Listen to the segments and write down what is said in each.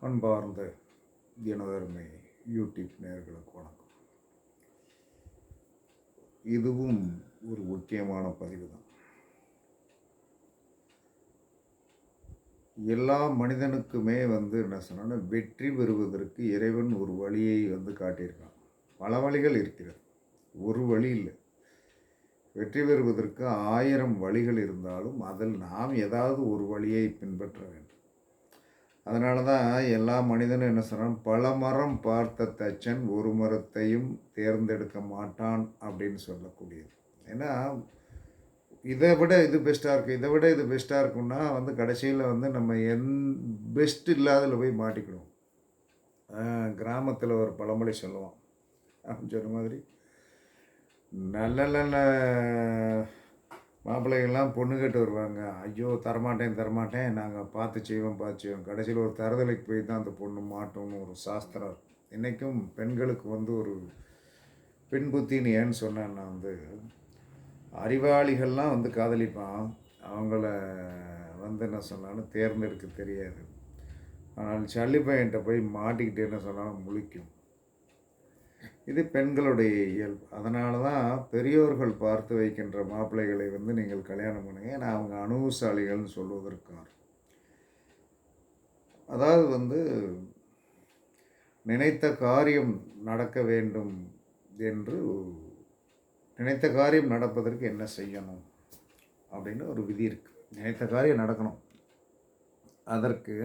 அன்பார்ந்த தினதர்மை யூடியூப் நேர்களுக்கு வணக்கம். இதுவும் ஒரு முக்கியமான பதிவு தான். எல்லா மனிதனுக்குமே வந்து என்ன சொன்னால் வெற்றி பெறுவதற்கு இறைவன் ஒரு வழியை வந்து காட்டியிருக்கான். பல வழிகள் இருக்கிறது. ஒரு வழி இல்லை. வெற்றி பெறுவதற்கு ஆயிரம் வழிகள் இருந்தாலும் அதில் நாம் ஏதாவது ஒரு வழியை பின்பற்ற வேண்டும். அதனால தான் எல்லா மனிதனும் என்ன சொல்கிறான் பல மரம் பார்த்த தச்சன் ஒரு மரத்தையும் தேர்ந்தெடுக்க மாட்டான் அப்படின்னு சொல்லக்கூடியது. ஏன்னா இதை விட இது பெஸ்ட்டாக இருக்குது இதை விட இது பெஸ்ட்டாக இருக்குன்னா வந்து கடைசியில் வந்து நம்ம எந் பெஸ்ட் இல்லாததில் போய் மாட்டிக்கிடுவோம். கிராமத்தில் ஒரு பழமொழி சொல்லுவான். அப்படின்னு சொன்ன மாதிரி நல்ல நல்ல மாப்பிள்ளைகள்லாம் பொண்ணு கேட்டு வருவாங்க. ஐயோ தரமாட்டேன் தரமாட்டேன். நாங்கள் பார்த்து செய்வோம் பார்த்து செய்வோம். கடைசியில் ஒரு தருதலைக்கு போய் தான் அந்த பொண்ணு மாட்டோம்னு ஒரு சாஸ்திரம் இன்றைக்கும் பெண்களுக்கு வந்து ஒரு பெண் புத்தின்னு ஏன்னு சொன்னேன்னா வந்து அறிவாளிகள்லாம் வந்து காதலிப்பான். அவங்கள வந்து என்ன சொன்னாலும் தேர்ந்தெடுக்க தெரியாது. ஆனால் சல்லி பையன்கிட்ட போய் மாட்டிக்கிட்டு என்ன சொன்னாலும் முழிக்கும். இது பெண்களுடைய இயல்பு. அதனால தான் பெரியோர்கள் பார்த்து வைக்கின்ற மாப்பிள்ளைகளை வந்து நீங்கள் கல்யாணம் பண்ணுங்க. ஏன்னா அவங்க அனுபவசாலிகள்னு சொல்வதற்கார் அதாவது வந்து நினைத்த காரியம் நடக்க வேண்டும் என்று நினைத்த காரியம் நடப்பதற்கு என்ன செய்யணும் அப்படின்னு ஒரு விதி இருக்குது நினைத்த காரியம் நடக்கணும். அதற்கு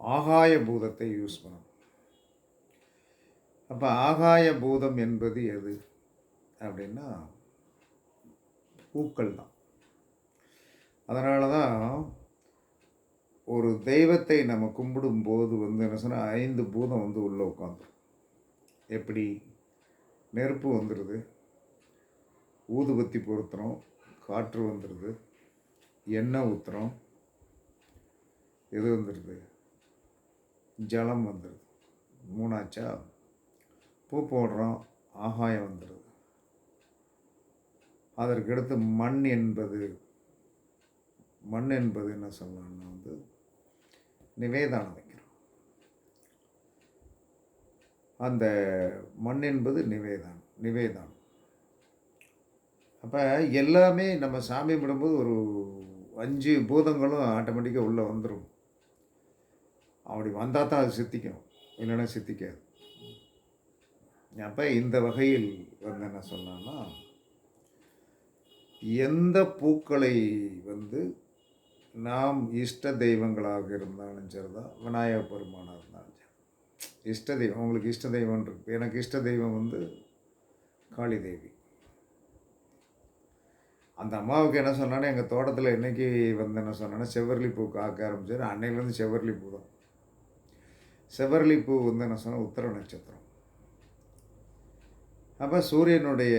ஆகாய பூதத்தை யூஸ் பண்ணணும். அப்போ ஆகாய பூதம் என்பது எது? அப்படின்னா பூக்கள் தான். அதனால தான் ஒரு தெய்வத்தை நம்ம கும்பிடும்போது வந்து என்ன சொன்னால் ஐந்து பூதம் வந்து உள்ளே உட்காந்துரும். எப்படி? நெருப்பு வந்துடுது ஊதுபத்தி பொருத்துறோம் காற்று வந்துடுது எண்ணெய் ஊற்றுறோம் எது வந்துடுது ஜலம் வந்துடுது மூணாச்சா? பூ போடுறோம் ஆகாயம் வந்துடுது அதற்கடுத்து மண் என்பது மண் என்பது என்ன சொல்லலாம்னா வந்து நிவேதானம் வைக்கிறோம். அந்த மண் என்பது நிவேதானம் நிவேதானம். அப்போ எல்லாமே நம்ம சாமி கும்பிடும்போது ஒரு அஞ்சு பூதங்களும் ஆட்டோமேட்டிக்காக உள்ளே வந்துடும் அப்படி வந்தால் தான் அது சித்திக்கும் இல்லைன்னா சித்திக்காது. அப்போ இந்த வகையில் வந்து என்ன சொன்னான்னா எந்த பூக்களை வந்து நாம் இஷ்ட தெய்வங்களாக இருந்தாலும் சரிதான் விநாயக பெருமானாக இருந்தாலும் சரி. இஷ்ட தெய்வம் உங்களுக்கு இஷ்ட தெய்வம் இருக்கு. எனக்கு இஷ்ட தெய்வம் வந்து காளி தேவி. அந்த அம்மாவுக்கு என்ன சொன்னானே எங்கள் தோட்டத்தில் என்னைக்கு வந்து என்ன சொன்னானே செவ்வரளி பூ காக்க ஆரம்பிச்சது அன்னையிலேருந்து செவ்வரளி பூ தான் செவ்வரளி பூ வந்து என்ன சொன்னால் உத்தர நட்சத்திரம். அப்போ சூரியனுடைய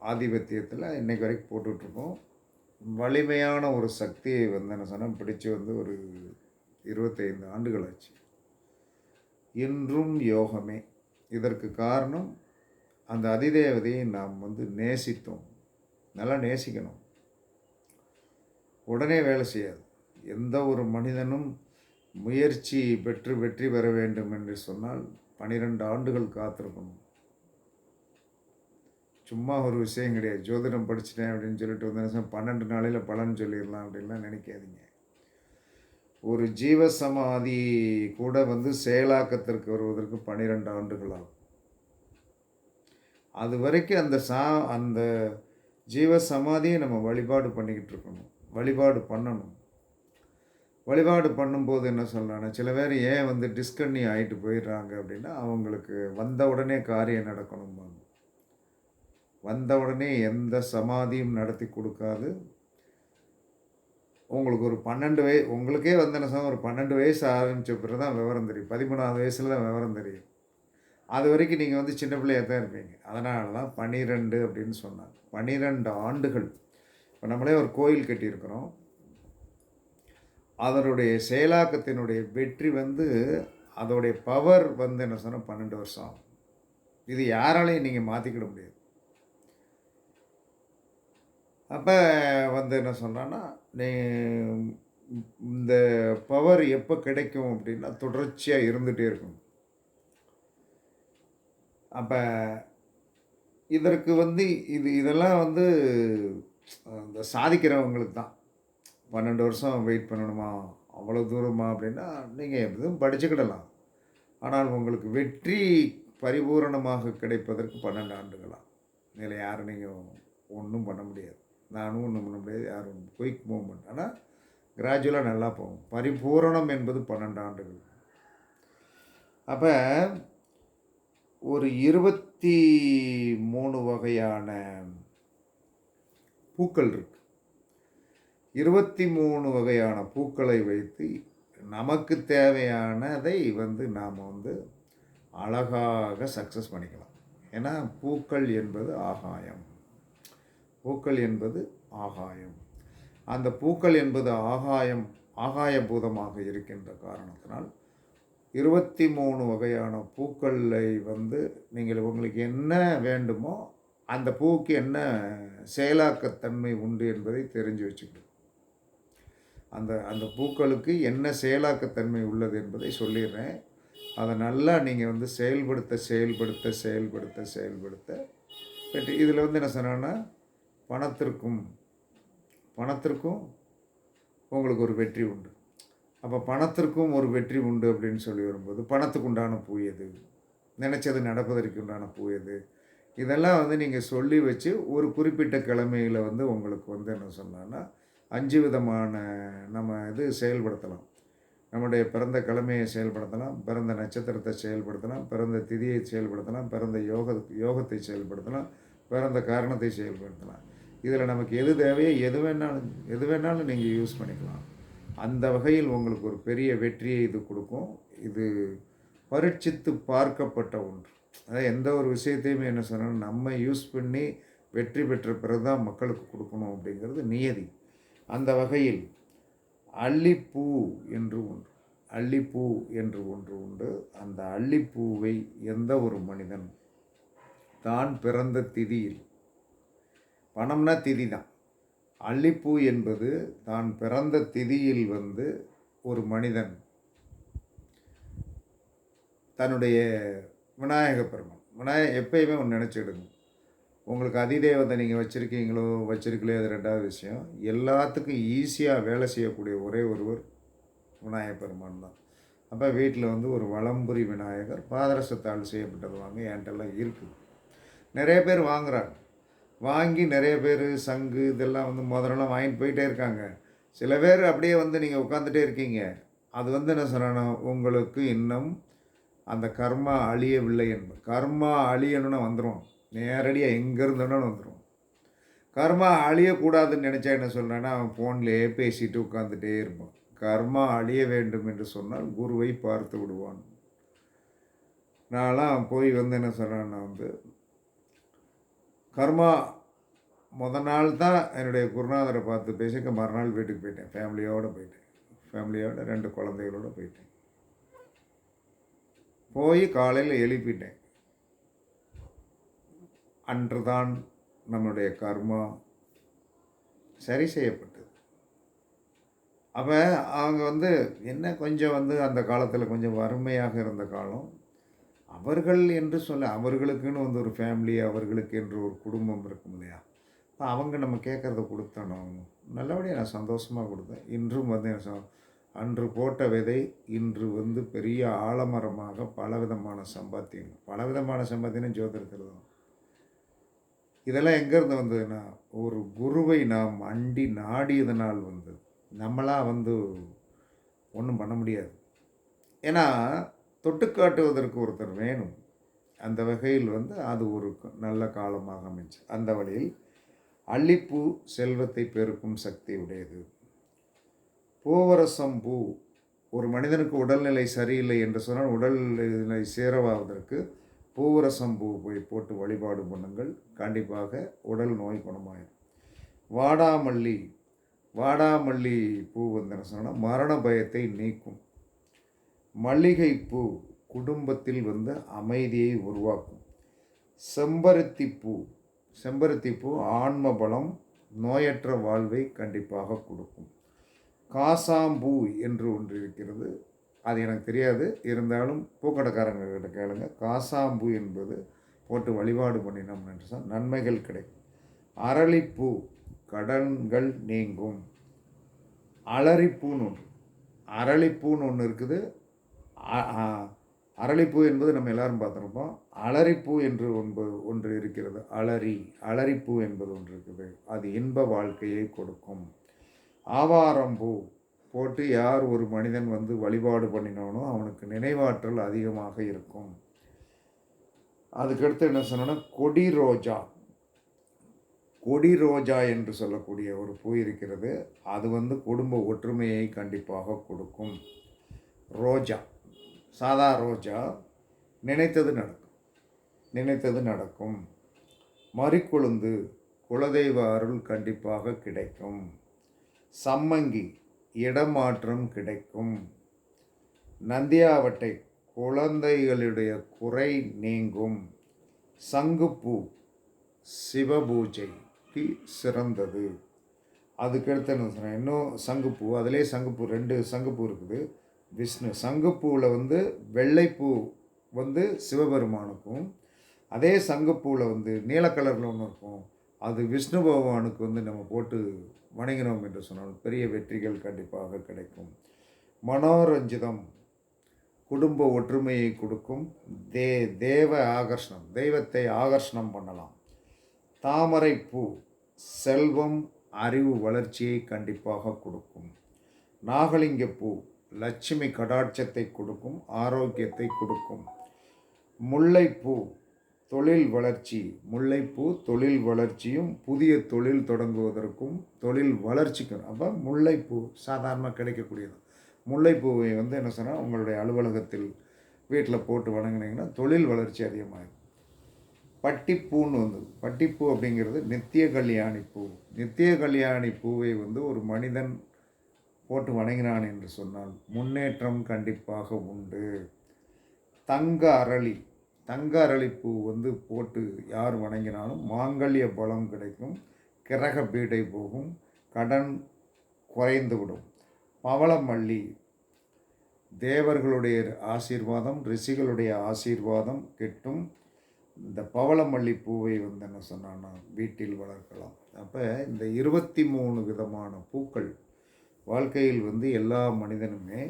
ஆதிபத்தியத்தில் இன்றைக்கு வரைக்கும் போட்டுட்ருக்கோம். வலிமையான ஒரு சக்தியை வந்து என்ன சொன்னால் பிடிச்சி வந்து ஒரு இருபத்தைந்து ஆண்டுகள் ஆச்சு இன்றும் யோகமே. இதற்கு காரணம் அந்த அதிதேவதையை நாம் வந்து நேசித்தோம். நல்லா நேசிக்கணும். உடனே வேலை செய்யாது. எந்த ஒரு மனிதனும் முயற்சி பெற்று வெற்றி பெற வேண்டும் என்று சொன்னால் பன்னிரெண்டு ஆண்டுகள் காத்திருக்கணும். சும்மா ஒரு விஷயம் கிடையாது. ஜோதிடம் படிச்சிட்டேன் அப்படின்னு சொல்லிட்டு வந்து பன்னெண்டு நாளையில் பலன் சொல்லிடலாம் அப்படின்லாம் நினைக்காதீங்க. ஒரு ஜீவசமாதி கூட வந்து செயலாக்கத்திற்கு வருவதற்கு பன்னிரெண்டு ஆண்டுகள் ஆகும் அது வரைக்கும் அந்த சா அந்த ஜீவ சமாதியை நம்ம வழிபாடு பண்ணிக்கிட்டு இருக்கணும். வழிபாடு பண்ணணும். வழிபாடு பண்ணும்போது என்ன சொல்லலாம்னா சில பேர் ஏன் வந்து டிஸ்கன்னி ஆகிட்டு போயிடுறாங்க அப்படின்னா அவங்களுக்கு வந்த உடனே காரியம் நடக்கணும்பாங்க. வந்த உடனே எந்த சமாதியும் நடத்தி கொடுக்காது. உங்களுக்கு ஒரு பன்னெண்டு வய உங்களுக்கே வந்து என்ன சொல்ல ஒரு பன்னெண்டு வயசு ஆரம்பித்த பிறகு தான் விவரம் தெரியும். பதிமூணாவது வயசில் தான் விவரம் தெரியும். அது வரைக்கும் நீங்கள் வந்து சின்ன பிள்ளையாக தான் இருப்பீங்க. அதனால தான் பன்னிரெண்டு அப்படின்னு சொன்னாங்க. பன்னிரெண்டு ஆண்டுகள். இப்போ நம்மளே ஒரு கோயில் கட்டியிருக்கிறோம். அதனுடைய செயலாக்கத்தினுடைய வெற்றி வந்து அதோடைய பவர் வந்து என்ன சொன்னால் பன்னெண்டு வருஷம் ஆகும். இது யாராலையும் நீங்கள் மாற்றிக்கிட முடியாது. அப்போ வந்து என்ன சொன்னான்னா நீ இந்த பவர் எப்போ கிடைக்கும் அப்படின்னா தொடர்ச்சியாக இருந்துகிட்டே இருக்கும் அப்போ இதற்கு வந்து இது இதெல்லாம் வந்து இந்த சாதிக்கிறவங்களுக்கு தான். பன்னெண்டு வருஷம் வெயிட் பண்ணணுமா? அவ்வளோ தூரமா அப்படின்னா நீங்கள் எதுவும் படிச்சுக்கிடலாம். ஆனால் உங்களுக்கு வெற்றி பரிபூரணமாக கிடைப்பதற்கு பன்னெண்டு ஆண்டுகளாம் இதில் யாரும் நீங்கள் ஒன்றும் பண்ண முடியாது. நானும் ஒன்றும் பண்ண முடியாது யாரும் குயிக் மூவ்மெண்ட் ஆனால் கிராஜுவலாக நல்லா போகும். பரிபூரணம் என்பது பன்னெண்டு ஆண்டுகள். அப்போ ஒரு இருபத்தி மூணு வகையான பூக்கள் இருக்கு. இருபத்தி மூணு வகையான பூக்களை வைத்து நமக்கு தேவையானதை வந்து நாம் வந்து அழகாக சக்ஸஸ் பண்ணிக்கலாம். ஏன்னா பூக்கள் என்பது ஆகாயம். பூக்கள் என்பது ஆகாயம். அந்த பூக்கள் என்பது ஆகாயம் ஆகாய பூதமாக இருக்கின்ற காரணத்தினால் இருபத்தி மூணு வகையான பூக்களை வந்து நீங்கள் உங்களுக்கு என்ன வேண்டுமோ அந்த பூவுக்கு என்ன செயலாக்கத்தன்மை உண்டு என்பதை தெரிஞ்சு வச்சுக்கணும். அந்த அந்த பூக்களுக்கு என்ன செயலாக்கத்தன்மை உள்ளது என்பதை சொல்லிடுறேன். அதை நல்லா நீங்கள் வந்து செயல்படுத்த செயல்படுத்த செயல்படுத்த செயல்படுத்த. பட் இதில் வந்து என்ன சொன்னேன்னா பணத்திற்கும் பணத்திற்கும் உங்களுக்கு ஒரு வெற்றி உண்டு. அப்போ பணத்திற்கும் ஒரு வெற்றி உண்டு அப்படின்னு சொல்லி வரும்போது பணத்துக்கு உண்டான பூ எது? நினச்சது நடப்பதற்கு உண்டான பூ எது? இதெல்லாம் வந்து நீங்கள் சொல்லி வச்சு ஒரு குறிப்பிட்ட கிழமையில் வந்து உங்களுக்கு வந்து என்ன சொன்னான்னா அஞ்சு விதமான நம்ம இது செயல்படுத்தலாம். நம்முடைய பிறந்த கிழமையை செயல்படுத்தலாம் பிறந்த நட்சத்திரத்தை செயல்படுத்தலாம் பிறந்த திதியை செயல்படுத்தலாம் பிறந்த யோக யோகத்தை செயல்படுத்தலாம் பிறந்த காரணத்தை செயல்படுத்தலாம். இதில் நமக்கு எது தேவையோ எது வேணாலும் எது வேணாலும் நீங்கள் யூஸ் பண்ணிக்கலாம். அந்த வகையில் உங்களுக்கு ஒரு பெரிய வெற்றியை இது கொடுக்கும். இது பரீட்சித்து பார்க்கப்பட்ட ஒன்று. அதாவது எந்த ஒரு விஷயத்தையுமே என்ன சொன்னாலும் நம்ம யூஸ் பண்ணி வெற்றி பெற்ற பிறகு தான் மக்களுக்கு கொடுக்கணும் அப்படிங்கிறது நியதி. அந்த வகையில் அள்ளிப்பூ என்று ஒன்று அள்ளிப்பூ என்று ஒன்று உண்டு. அந்த அள்ளிப்பூவை எந்த ஒரு மனிதன் தான் பிறந்த திதியில் பணம்னா திதி தான் அள்ளிப்பூ என்பது தான் பிறந்த திதியில் வந்து ஒரு மனிதன் தன்னுடைய விநாயக பெருமான். விநாயகர் எப்பயுமே ஒன்று நினச்சிடுங்க உங்களுக்கு அதிதேவத்தை நீங்கள் வச்சுருக்கீங்களோ வச்சுருக்கலையோ அது ரெண்டாவது விஷயம். எல்லாத்துக்கும் ஈஸியாக வேலை செய்யக்கூடிய ஒரே ஒருவர் விநாயக பெருமான் தான். அப்போ வீட்டில் வந்து ஒரு வளம்புரி விநாயகர் பாதரசத்தால் செய்யப்பட்டது வாங்க என்கிட்டலாம் இருக்குது நிறைய பேர் வாங்குகிறாங்க வாங்கி நிறைய பேர் சங்கு இதெல்லாம் வந்து முதலெல்லாம் வாங்கிட்டு போயிட்டே இருக்காங்க. சில பேர் அப்படியே வந்து நீங்கள் உட்காந்துட்டே இருக்கீங்க. அது வந்து என்ன சொன்னா உங்களுக்கு இன்னும் அந்த கர்மா அழியவில்லை என்பது கர்மா அழியணும்னா வந்துடும் நேரடியாக எங்கேருந்தோன்னு வந்துடும் கர்மா அழியக்கூடாதுன்னு நினச்சா என்ன சொல்கிறேன்னா அவன் ஃபோன்லேயே பேசிட்டு உட்காந்துட்டே இருப்பான். கர்மா அழிய வேண்டும் என்று சொன்னால் குருவை பார்த்து விடுவான். நான்லாம் போய் வந்து என்ன சொல்கிறேன்னா வந்து கர்மா முத நாள் தான் என்னுடைய குருநாதரை பார்த்து பேசிக்க மறுநாள் வீட்டுக்கு போயிட்டேன். ஃபேமிலியோடு போயிட்டேன். ஃபேமிலியோட ரெண்டு குழந்தைகளோடு போயிட்டேன். போய் காலையில் எழுப்பிட்டேன். அன்று தான் நம்மளுடைய கர்மா சரி செய்யப்பட்டது. அப்போ அவங்க வந்து என்ன கொஞ்சம் வந்து அந்த காலத்தில் கொஞ்சம் வறுமையாக இருந்த காலம் அவர்கள் என்று சொல்ல அவர்களுக்குன்னு வந்து ஒரு ஃபேமிலி அவர்களுக்கு என்று ஒரு குடும்பம் இருக்கும் இல்லையா? இப்போ அவங்க நம்ம கேட்குறத கொடுத்தணும் நல்லபடியாக நான் சந்தோஷமாக கொடுத்தேன். இன்றும் வந்து என்ன சொல் அன்று போட்ட விதை இன்று வந்து பெரிய ஆலமரமாக பலவிதமான சம்பாத்தியம். பலவிதமான சம்பாத்தியம் ஜோதிடத்தில் தான் இதெல்லாம் எங்கேருந்து வந்ததுன்னா ஒரு குருவை நாம் அண்டி நாடியதனால் வந்தது. நம்மளாக வந்து ஒன்றும் பண்ண முடியாது. ஏன்னா தொட்டு காட்டுவதற்கு ஒருத்தர் வேணும். அந்த வகையில் வந்து அது ஒரு நல்ல காலமாக அமைச்சு அந்த வழியில் அள்ளிப்பூ செல்வத்தை பெருக்கும் சக்தி உடையது. பூவரசம் பூ ஒரு மனிதனுக்கு உடல்நிலை சரியில்லை என்று சொன்னால் உடல்நிலை சேரவாவதற்கு பூவரசம் பூ போய் போட்டு வழிபாடு பண்ணுங்கள். கண்டிப்பாக உடல் நோய் குணமாயிடும் வாடாமல்லி வாடாமல்லி பூ வந்து என்ன சொன்னால் மரண பயத்தை நீக்கும். மல்லிகைப்பூ குடும்பத்தில் வந்து அமைதியை உருவாக்கும். செம்பருத்தி பூ செம்பருத்தி பூ ஆன்ம பலம் நோயற்ற வாழ்வை கண்டிப்பாக கொடுக்கும். காசாம்பூ என்று ஒன்று இருக்கிறது. அது எனக்கு தெரியாது. இருந்தாலும் பூக்கடைக்காரங்க கிட்ட கேளுங்க. காசாம்பூ என்பது போட்டு வழிபாடு பண்ணினோம் என்று சொன்னால் நன்மைகள் கிடைக்கும். அரளிப்பூ கடன்கள் நீங்கும். அலரிப்பூன்னு ஒன்று. அரளிப்பூன்னு ஒன்று இருக்குது. அரளிப்பூ என்பது நம்ம எல்லாரும் பார்த்துருப்போம். அலரிப்பூ என்று ஒன்று ஒன்று இருக்கிறது. அலரி அலரிப்பூ என்பது ஒன்று இருக்குது. அது இன்ப வாழ்க்கையை கொடுக்கும். ஆவாரம் பூ போட்டு யார் ஒரு மனிதன் வந்து வழிபாடு பண்ணினானோ அவனுக்கு நினைவாற்றல் அதிகமாக இருக்கும். அதுக்கடுத்து என்ன சொன்னோன்னா கொடி ரோஜா. கொடி ரோஜா என்று சொல்லக்கூடிய ஒரு பூ இருக்கிறது. அது வந்து குடும்ப ஒற்றுமையை கண்டிப்பாக கொடுக்கும். ரோஜா. சாதா ரோஜா நினைத்தது நடக்கும். நினைத்தது நடக்கும். மறிக்கொழுந்து குலதெய்வ அருள் கண்டிப்பாக கிடைக்கும். சம்மங்கி இடமாற்றம் கிடைக்கும். நந்தியாவட்டை குழந்தைகளுடைய குறை நீங்கும். சங்குப்பூ சிவபூஜைக்கு சிறந்தது. அதுக்கடுத்து என்ன சொன்னேன்? இன்னும் சங்குப்பூ. அதிலே சங்குப்பூ ரெண்டு சங்குப்பூ இருக்குது. விஷ்ணு சங்குப்பூவில் வந்து வெள்ளைப்பூ வந்து சிவபெருமானுக்கும் அதே சங்குப்பூவில் வந்து நீல கலரில் ஒன்று இருக்கும். அது விஷ்ணு பகவானுக்கு வந்து நம்ம போட்டு வணங்கினோம் என்று சொன்னால் பெரிய வெற்றிகள் கண்டிப்பாக கிடைக்கும். மனோரஞ்சிதம் குடும்ப ஒற்றுமையை கொடுக்கும். தே தேவ ஆகர்ஷணம் தெய்வத்தை ஆகர்ஷணம் பண்ணலாம். தாமரைப்பூ செல்வம் அறிவு வளர்ச்சியை கண்டிப்பாக கொடுக்கும். நாகலிங்கப்பூ லட்சுமி கடாட்சத்தை கொடுக்கும் ஆரோக்கியத்தை கொடுக்கும். முல்லைப்பூ தொழில் வளர்ச்சி முல்லைப்பூ தொழில் வளர்ச்சியும் புதிய தொழில் தொடங்குவதற்கும் தொழில் வளர்ச்சிக்கும். அப்போ முல்லைப்பூ சாதாரணமாக கிடைக்கக்கூடியது. முல்லைப்பூவை வந்து என்ன சொன்னால் உங்களுடைய அலுவலகத்தில் வீட்டில் போட்டு வணங்கினீங்கன்னா தொழில் வளர்ச்சி அதிகமாகும் பட்டிப்பூன்னு வந்து பட்டிப்பூ அப்படிங்கிறது நித்திய கல்யாணி பூ. நித்திய கல்யாணி பூவை வந்து ஒரு மனிதன் போட்டு வணங்கினான் என்று சொன்னால் முன்னேற்றம் கண்டிப்பாக உண்டு. தங்க அரளி தங்க அரளிப்பூ வந்து போட்டு யார் வணங்கினாலும் மாங்கல்ய பலம் கிடைக்கும். கிரக பீடை போகும். கடன் குறைந்துவிடும் பவளமல்லி தேவர்களுடைய ஆசீர்வாதம் ரிஷிகளுடைய ஆசீர்வாதம் கிட்டும். இந்த பவளமல்லி பூவை வந்து என்ன சொன்னான்னா வீட்டில் வளர்க்கலாம். அப்போ இந்த இருபத்தி மூணு விதமான பூக்கள் வாழ்க்கையில் வந்து எல்லா மனிதனுமே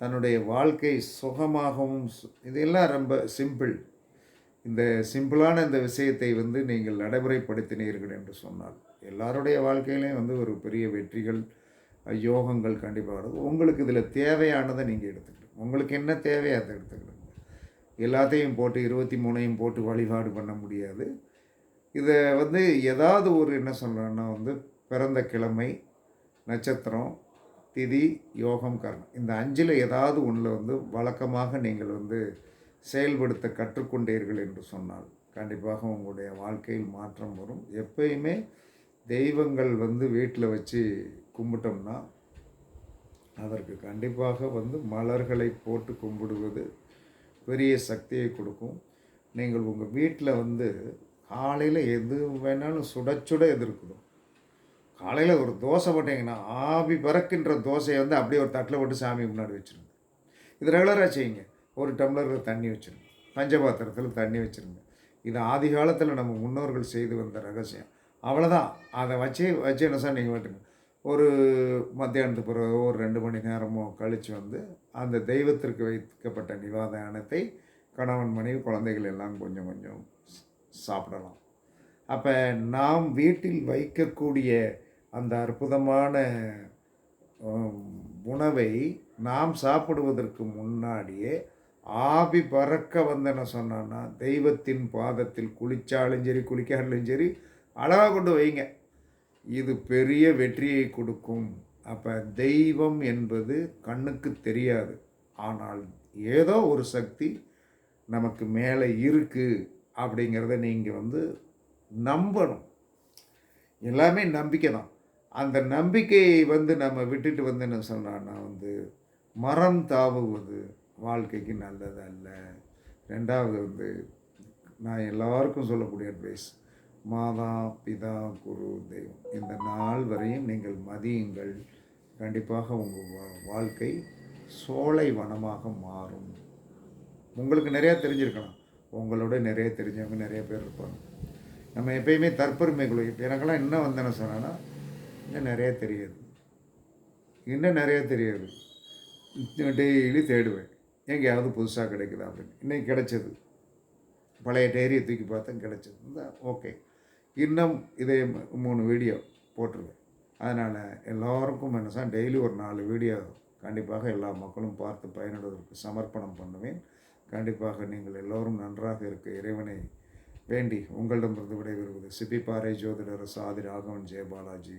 தன்னுடைய வாழ்க்கை சுகமாகவும் இதெல்லாம் ரொம்ப சிம்பிள். இந்த சிம்பிளான இந்த விஷயத்தை வந்து நீங்கள் நடைமுறைப்படுத்தினீர்கள் என்று சொன்னால் எல்லாருடைய வாழ்க்கையிலையும் வந்து ஒரு பெரிய வெற்றிகள் யோகங்கள் கண்டிப்பாக வருது உங்களுக்கு இதில் தேவையானதை நீங்கள் எடுத்துக்கணும். உங்களுக்கு என்ன தேவையோ அதை எடுத்துக்கிடுங்க எல்லாத்தையும் போட்டு இருபத்தி மூணையும் போட்டு வழிபாடு பண்ண முடியாது. இதை வந்து ஏதாவது ஒரு என்ன சொல்கிறேன்னா வந்து பிறந்த கிழமை நட்சத்திரம் திதி யோகம் கர்மம். இந்த அஞ்சில் ஏதாவது ஒன்றில் வந்து வழக்கமாக நீங்கள் வந்து செயல்படுத்த கற்றுக்கொண்டீர்கள் என்று சொன்னால் கண்டிப்பாக உங்களுடைய வாழ்க்கையில் மாற்றம் வரும். எப்பயுமே தெய்வங்கள் வந்து வீட்டில் வச்சு கும்பிட்டோம்னா அதற்கு கண்டிப்பாக வந்து மலர்களை போட்டு கும்பிடுவது பெரிய சக்தியை கொடுக்கும். நீங்கள் உங்கள் வீட்டில் வந்து காலையில் எது வேணாலும் சுட சுட எதிர்க்கணும். காலையில் ஒரு தோசை போட்டிங்கன்னா ஆவி பறக்கின்ற தோசையை வந்து அப்படியே ஒரு தட்டில் போட்டு சாமி முன்னாடி வச்சுருங்க. இது ரெகுலராக செய்யுங்க. ஒரு டம்ளரில் தண்ணி வச்சுருங்க. பஞ்சபாத்திரத்தில் தண்ணி வச்சுருங்க. இது ஆதி காலத்தில் நம்ம முன்னோர்கள் செய்து வந்த ரகசியம். அவ்வளோதான் அதை வச்சு வச்சு என்ன சார் நீங்கள் வட்டுங்க ஒரு மத்தியானத்து பிறகு ஒரு ரெண்டு மணி நேரமோ கழித்து வந்து அந்த தெய்வத்திற்கு வைக்கப்பட்ட நிவாதானத்தை கணவன் மனைவி குழந்தைகள் எல்லாம் கொஞ்சம் கொஞ்சம் சாப்பிடலாம். அப்போ நாம் வீட்டில் வைக்கக்கூடிய அந்த அற்புதமான உணவை நாம் சாப்பிடுவதற்கு முன்னாடியே ஆவி பறக்க வந்தன சொன்னான்னா தெய்வத்தின் பாதத்தில் குளிச்சாலும் சரி குளிக்காலும் சரி அழகாக கொண்டு வைங்க. இது பெரிய வெற்றியை கொடுக்கும். அப்போ தெய்வம் என்பது கண்ணுக்கு தெரியாது. ஆனால் ஏதோ ஒரு சக்தி நமக்கு மேலே இருக்குது அப்படிங்கிறத நீங்கள் வந்து நம்பணும். எல்லாமே நம்பிக்கை தான். அந்த நம்பிக்கையை வந்து நம்ம விட்டுட்டு வந்து என்ன சொன்னான்னா வந்து மரம் தாவுவது வாழ்க்கைக்கு நல்லது அல்ல ரெண்டாவது வந்து நான் எல்லாருக்கும் சொல்லக்கூடிய அட்வைஸ் மாதா பிதா குரு தெய்வம் இந்த நாள் வரையும் நீங்கள் மதியுங்கள். கண்டிப்பாக உங்கள் வா- வாழ்க்கை சோலை வனமாக மாறும். உங்களுக்கு நிறையா தெரிஞ்சிருக்கலாம். உங்களோட நிறைய தெரிஞ்சவங்க நிறைய பேர் இருப்பாங்க. நம்ம எப்பயுமே தற்பெருமை குழு இப்போ எனக்கெல்லாம் என்ன வந்தேன்னு சொன்னேன்னா இன்னும் நிறைய தெரியாது. இன்னும் நிறைய தெரியாது. டெய்லி தேடுவேன். எங்கேயாவது புதுசாக கிடைக்குதா அப்படின்னு. இன்னைக்கு கிடைச்சது. பழைய டைரியை தூக்கி பார்த்தேன் கிடைச்சது. ஓகே இன்னும் இதே மூணு வீடியோ போட்டுருவேன். அதனால் எல்லோருக்கும் என்ன டெய்லி ஒரு நாலு வீடியோ கண்டிப்பாக எல்லா மக்களும் பார்த்து பயனுடுவதற்கு சமர்ப்பணம் பண்ணுவேன். கண்டிப்பாக நீங்கள் எல்லோரும் நன்றாக இருக்க இறைவனை வேண்டி உங்களிடமிருந்து விடைபெறுவது சிப்பிப்பாறை ஜோதிடர் சாதி ராகவன் ஜெயபாலாஜி.